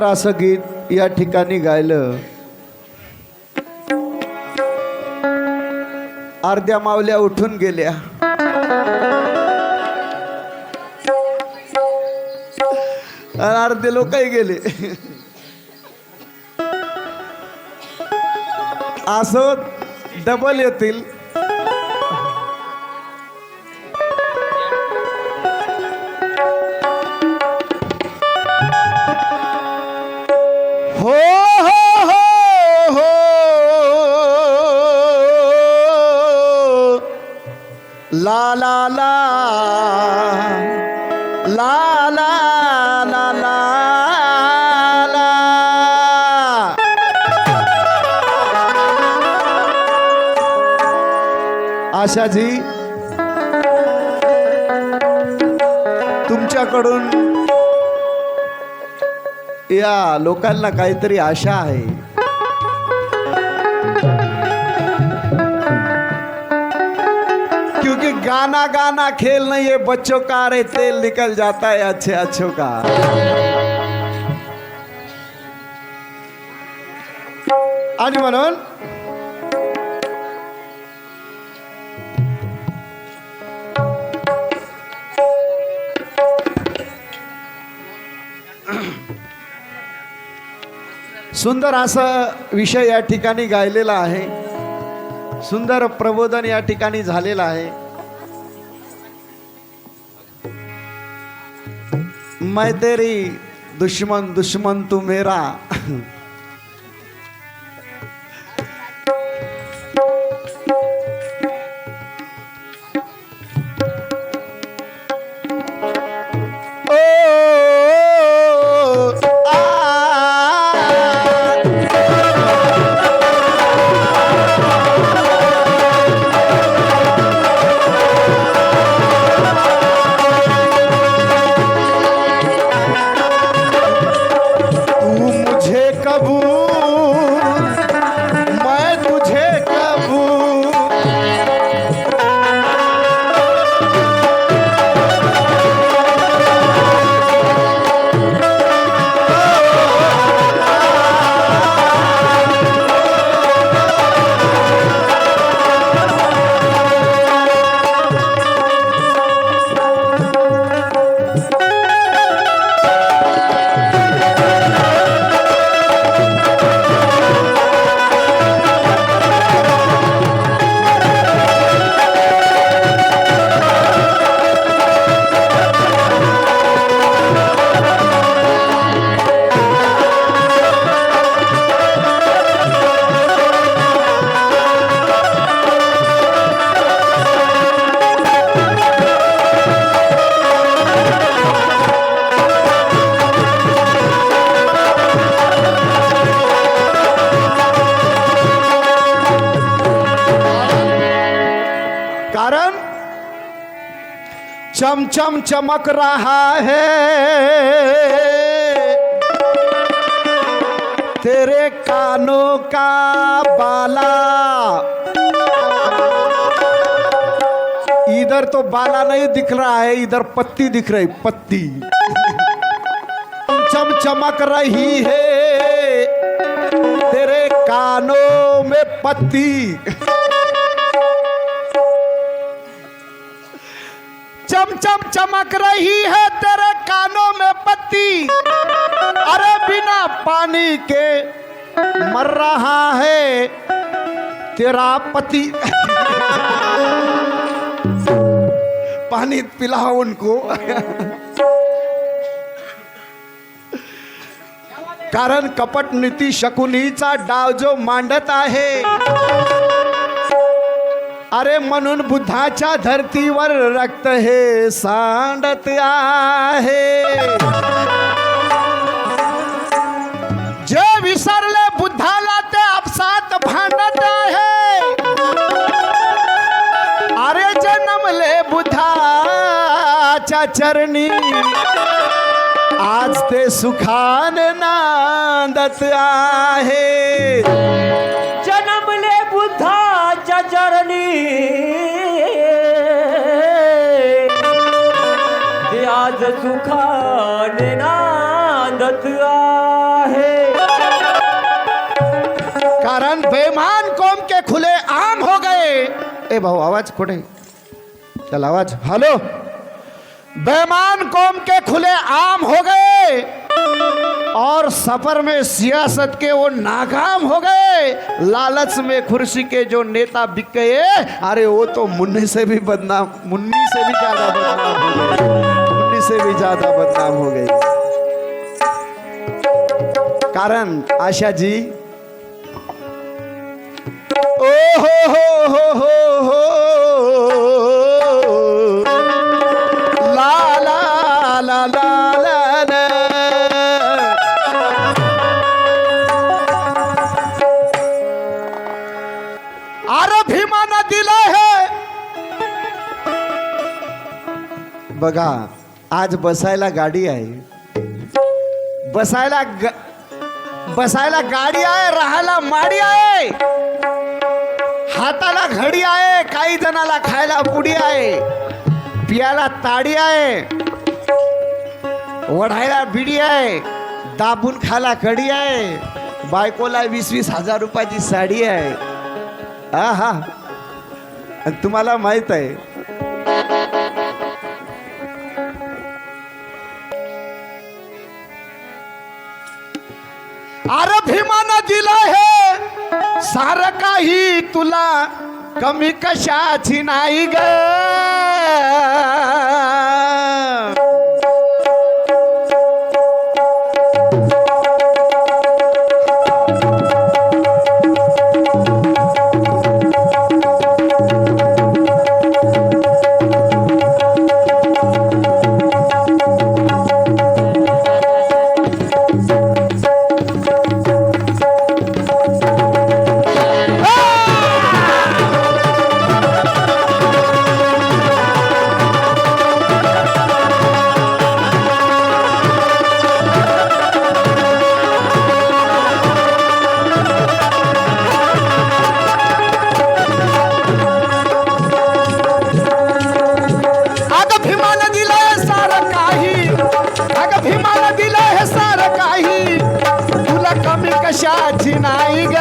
सुंदर असं गीत या ठिकाणी गायलं. अर्ध्या मावल्या उठून गेल्या. अर्धे लोकही गेले. असं डबल येतील. आशाजी तुमच्याकडून या लोकांना काहीतरी आशा आहे. क्योंकि गाना गाना खेल नहीं है बच्चों का रे तेल निकल जाता है अच्छे अच्छों का। आणि म्हणून सुंदर असा विषय या ठिकाणी गायलेला आहे. सुंदर प्रबोधन या ठिकाणी झालेलं आहे. मैं तेरी दुश्मन दुश्मन तू मेरा. चमचम चमक रहा है। तेरे कानों का बाला। इधर तो बाला नहीं दिख रहा है, इधर पत्ती दिख रही, पत्ती। चम चमक रही है। तेरे कानों में पत्ती। चम चम चमक रही है तेरे कानों में पत्ती। अरे बिना पानी के मर रहा है तेरा पति। पानी पिलाओ उनको। कारण कपट नीति नीती शकुनीचा डाव जो मांडत आहे अरे म्हणून बुद्धाच्या धर्तीवर रक्त हे सांडत आहे. जे विसरले बुद्धाला ते आपसात भांडत आहे. अरे जन्मले बुद्धाच्या चरणी आज ते सुखान नांदत आहे. आज सुखान नांदत आहे। कारण बेमान कोम के खुले आम हो गए। ए भाऊ आवाज़ कुठे? चल, आवाज़, हेलो। बेमान कोम के खुले आम हो गए और सफ़र में सियासत के वो नाकाम हो गए। लालच में खुर्शी के जो नेता बिक गए, अरे वो तो मुन्नी से भी बदनाम, मुन्नी से भी ज़्यादा बदनाम हो गए। से भी ज़्यादा बदनाम हो गए कारण आशा जी। ओ हो हो हो हो। हे। बघा आज बसायला गाडी आहे. बसायला बसायला गाडी आहे राहायला माडी आहे. हाताला घडी आहे काही जणाला खायला पुडी आहे. पियाला ताडी आहे. वढायला बिडी आहे. दाबून खायला कडी आहे. बायकोला वीस वीस हजार रुपयाची साडी आहे. हा हा आणि तुम्हाला माहीत आहे सार काही तुला कमी कशाची नाही ग. कशाची नाही ग.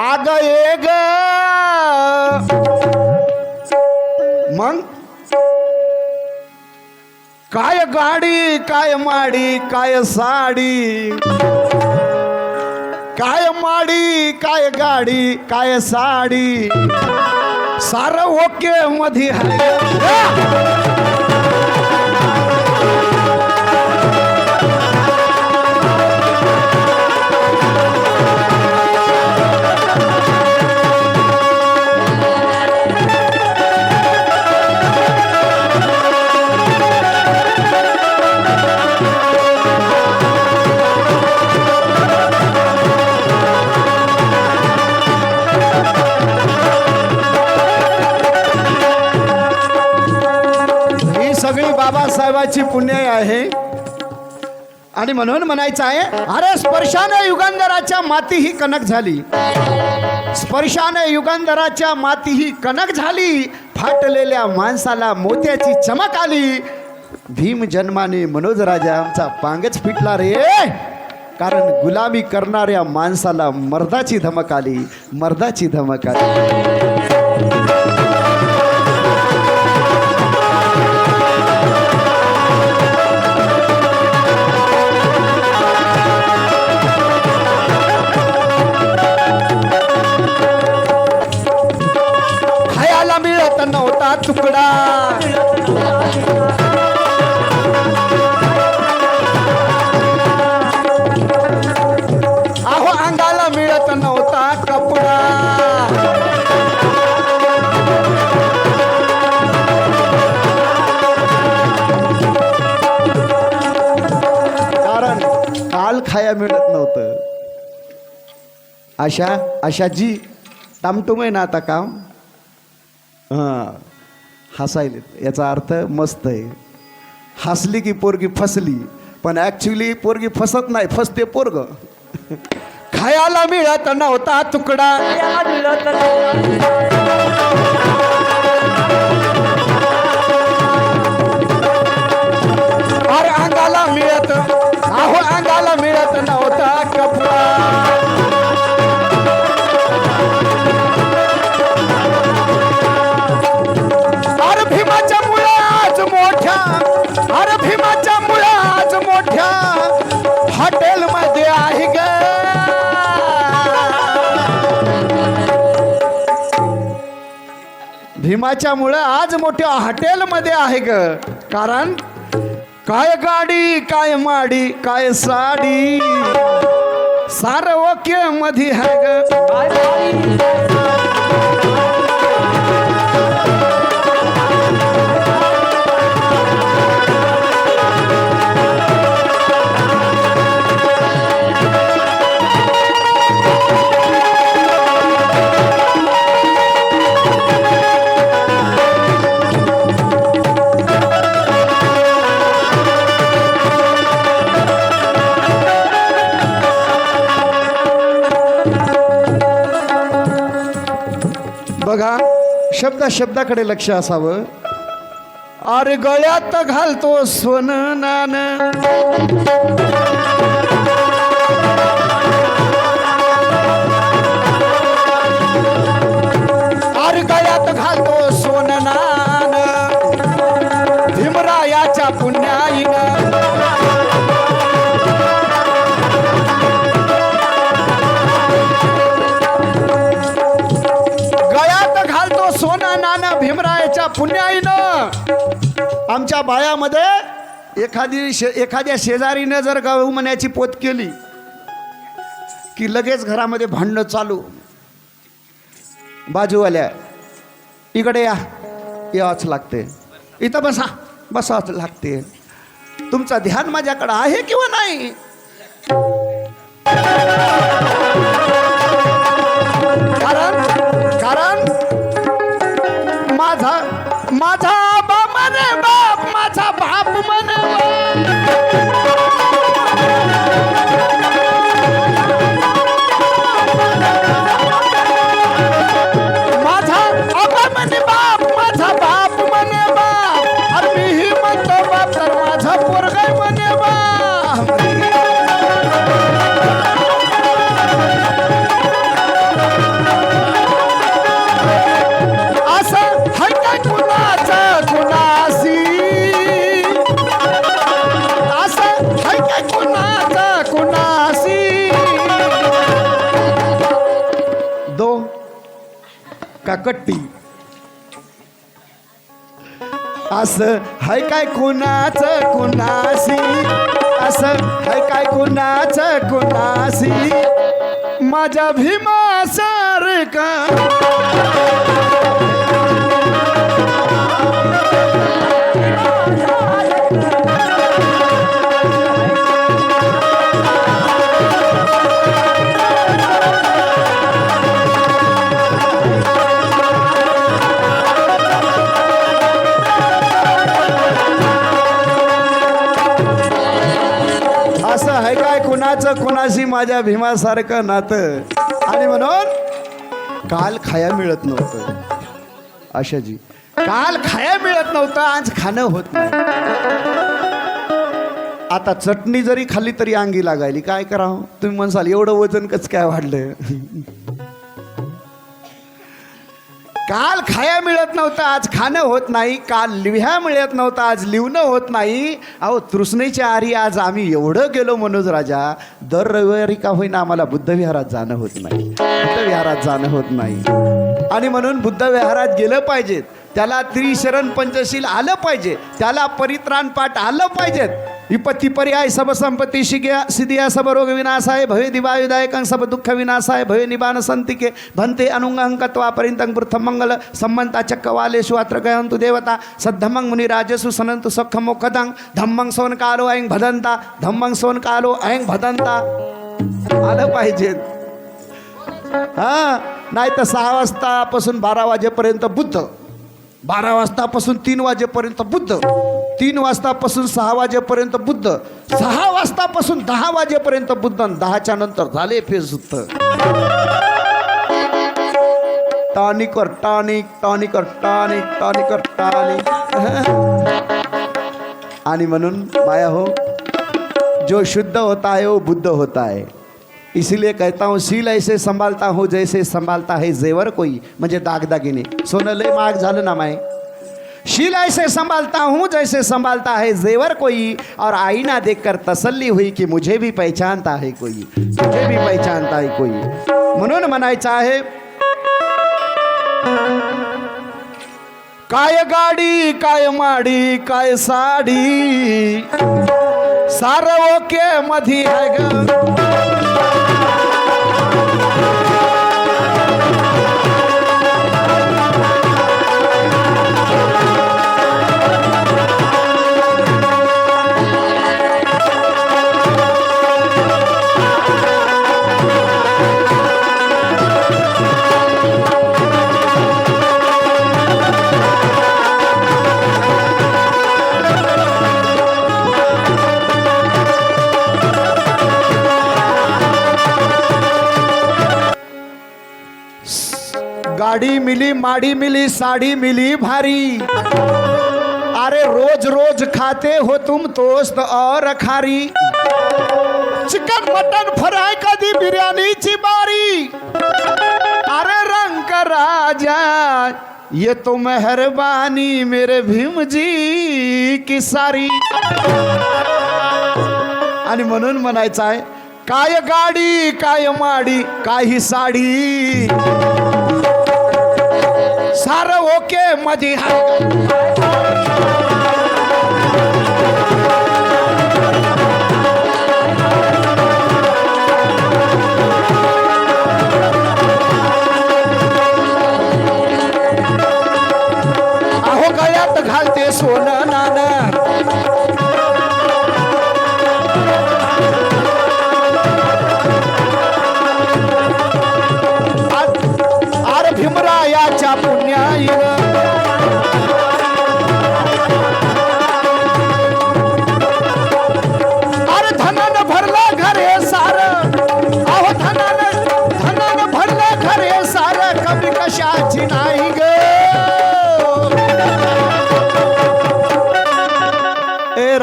अगं ये ग. मग? काय गाडी काय माडी काय साडी? काय माडी काय गाडी काय साडी? सार ओके मध्ये बाबासाहेबाची पुण्य आहे. आणि म्हणून म्हणायचं आहे अरे स्पर्शाने युगंधराच्या माती ही कनक झाली. स्पर्शाने युगंधराच्या माती ही कनक झाली. फाटलेल्या माणसाला मोत्याची चमक आली. भीम जन्माने मनोज राजा आमचा पांगच फिटला रे. कारण गुलामी करणाऱ्या माणसाला मर्दाची धमक आली. मर्दाची धमक आली. आशा आशाजी टामटुम आहे ना आता काम हां हसायले. याचा अर्थ मस्त आहे. हसली की पोरगी फसली पण ॲक्च्युली पोरगी फसत नाही फसते पोरग. खायला मिळत नव्हता तुकडा. भीमाच्या मुळे आज मोठ्या हॉटेलमध्ये आहे ग. कारण काय गाडी काय माडी काय साडी? सार्वके मध्ये आहे ग. त्या शब्दाकडे लक्ष असावं. अरे गळ्यात घालतो सोन नान आमच्या एखादी शे एखाद्या शेजारीनं जर गहू मण्याची पोत केली की लगेच घरामध्ये भांडणं चालू. बाजूवाल्या इकडे या यावंच लागते. इथं बसा बसावंच लागते. तुमचं ध्यान माझ्याकडं आहे किंवा नाही? कट्टी. असं हाय काय कुणाच कुणासी असं हाय काय कुणाच कुणासी माझ्या भीमा सारखा कोणाशी माझ्या भीमासारखं नातं? आणि म्हणून काल खाया मिळत नव्हतं. आशाजी काल खाया मिळत नव्हतं आज खाणं होत नाही. आता चटणी जरी खाल्ली तरी अंगी लागायली. काय करावं? तुम्ही म्हणसाल एवढं वजन कसं काय वाढलं? काल खाया मिळत नव्हतं आज खाणं होत नाही काल लिव्ह्या मिळत नव्हतं आज लिवणं होत नाही. अहो तृष्णेच्या आरी आज आम्ही एवढं गेलो मनोज राजा दर रविवारी का होईना आम्हाला बुद्धविहारात जाणं होत नाही. बुद्धविहारात जाणं होत नाही. आणि म्हणून बुद्धविहारात गेलं पाहिजेत. त्याला त्रिशरण पंचशील आलं पाहिजे. त्याला परित्राण पाठ आलं पाहिजेत. विपत्ती पर्याय सब संपत्ती शिग्या सिद्धिया सब रोग विनाशाय भवे दिवायुदायकं सब दुःख विनाशाय भवे निबान संतिके भन्ते अनुंगंकत्वा परिंतं पृथम मंगल संबंता चक्कवालेषु अत्र गयन्तु देवता सद्धमंग मुनिराजसु सनन्तु सखमोखदं धम्मंग सोन कालो ऐं भदंता धम्मंग सोन कालो ऐं भदंता आलं पाहिजे हा नाही तर सहा वाजतापासून बारा वाजेपर्यंत बुद्ध बारा वाजतापासून तीन वाजेपर्यंत बुद्ध तीन वाजतापासून सहा वाजेपर्यंत बुद्ध सहा वाजतापासून दहा वाजेपर्यंत बुद्ध आणि दहाच्या नंतर झाले फेसुत्त टॉनिकर टॉनिक टॉनिकर टॉनिक टॉनिकर टॉनिक आणि म्हणून माया हो जो शुद्ध होता है वो बुद्ध होता है इसीलिए कहता हूँ सील ऐसे संभालता हूँ जैसे संभालता है जेवर कोई म्हणजे दागदागिने सोनं लय महाग झालं ना माय शील ऐसे संभालता हूँ जैसे संभालता है जेवर कोई, और आईना देखकर तसल्ली हुई कि मुझे भी पहचानता है कोई, मुझे भी पहचानता है कोई। म्हणून म्हणायचं आहे काय गाडी, काय माडी, काय साडी सार ओके मधी ग साडी मिली माडी मिली साड़ी मिली भारी. अरे रोज रोज खाते हो तुम तोस्त और खारी चिकन मटन फ्राय कधी बिर्याणीची बारी. अरे रंग राजा ये तो मेहरबानी मेरे भीम जी की सारी. आणि म्हणून म्हणायचं आहे काय गाडी काय माडी काही साडी. सारं ओके मध्ये हा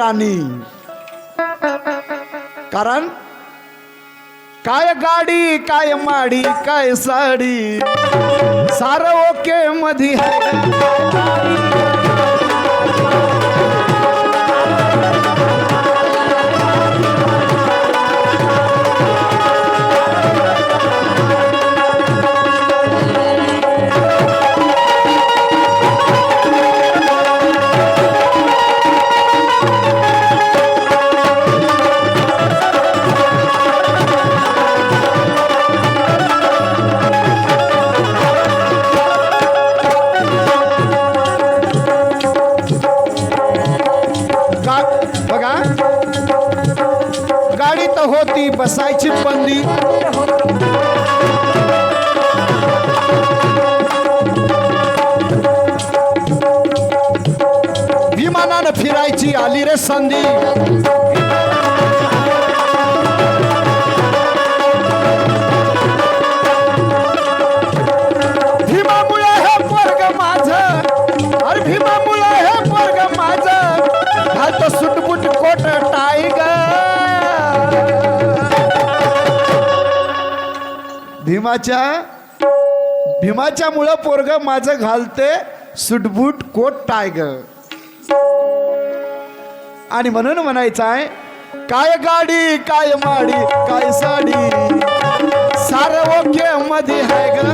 राणी. कारण काय गाडी काय माडी काय साडी? सार ओके मधी आहे बघा. गाडी तर होती बसायची बंदी. विमानानं फिरायची आली रे संधी. भीमाच्या भीमाच्या मुळे पोरग माझं घालते सुटबूट कोट टायगर. आणि म्हणून म्हणायचं आहे काय गाडी काय माडी काय साडी? सार ओके मध्ये आहे ग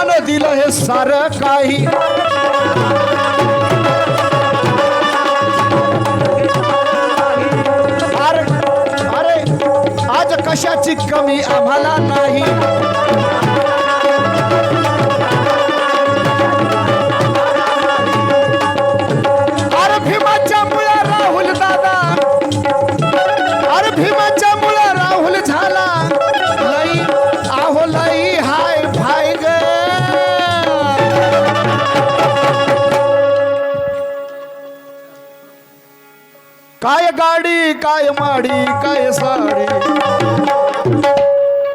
अरे दिलं हे सारं काही. अरे अरे आज कशाची कमी आम्हाला नाही? काय काय माडी काय साडी?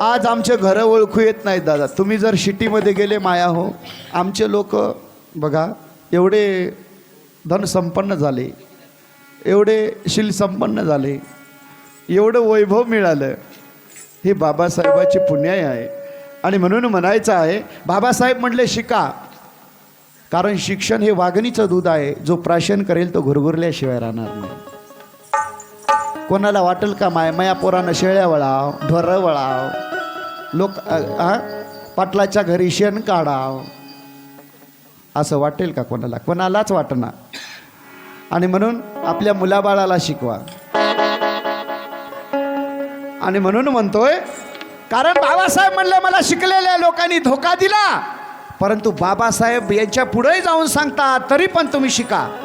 आज आमचे घरं ओळखू येत नाहीत दादा. तुम्ही जर शिटीमध्ये गेले माया हो. आमचे लोक बघा एवढे धनसंपन्न झाले. एवढे शिलसंपन्न झाले. एवढं वैभव मिळालं. हे बाबासाहेबाची पुण्याय आहे. आणि म्हणून म्हणायचं आहे बाबासाहेब म्हटले शिका. कारण शिक्षण हे वाघणीचं दूध आहे. जो प्राशन करेल तो घुरघुरल्याशिवाय राहणार नाही. कोणाला वाटेल का माय माया पोरानं शेळ्या वळाव ढोरं वळाव? लोक अ, पाटलाच्या घरी शेण काढाव. असं वाटेल का कोणाला? कोणालाच वाटणार आणि म्हणून आपल्या मुलाबाळाला शिकवा. आणि म्हणून म्हणतोय कारण बाबासाहेब म्हणले मला शिकलेल्या लोकांनी धोका दिला. परंतु बाबासाहेब यांच्या पुढे जाऊन सांगतात तरी पण तुम्ही शिका.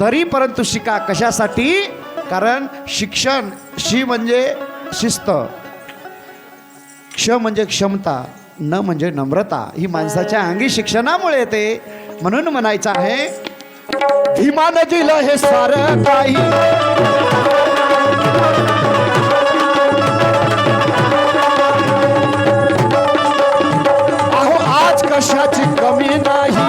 तरी परंतु शिका कशासाठी? कारण शिक्षण शी म्हणजे शिस्त. क्ष म्हणजे क्षमता न म्हणजे नम्रता. ही माणसाच्या अंगी शिक्षणामुळे येते. म्हणून म्हणायचं आहे भीमान दिलं हे सार काही. अहो आज कशाची कमी नाही.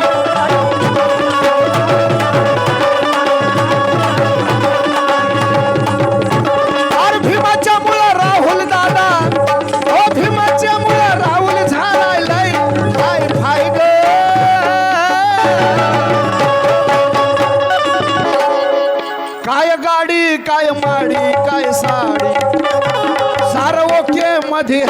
साडी काय साडी? सारवोके मध्ये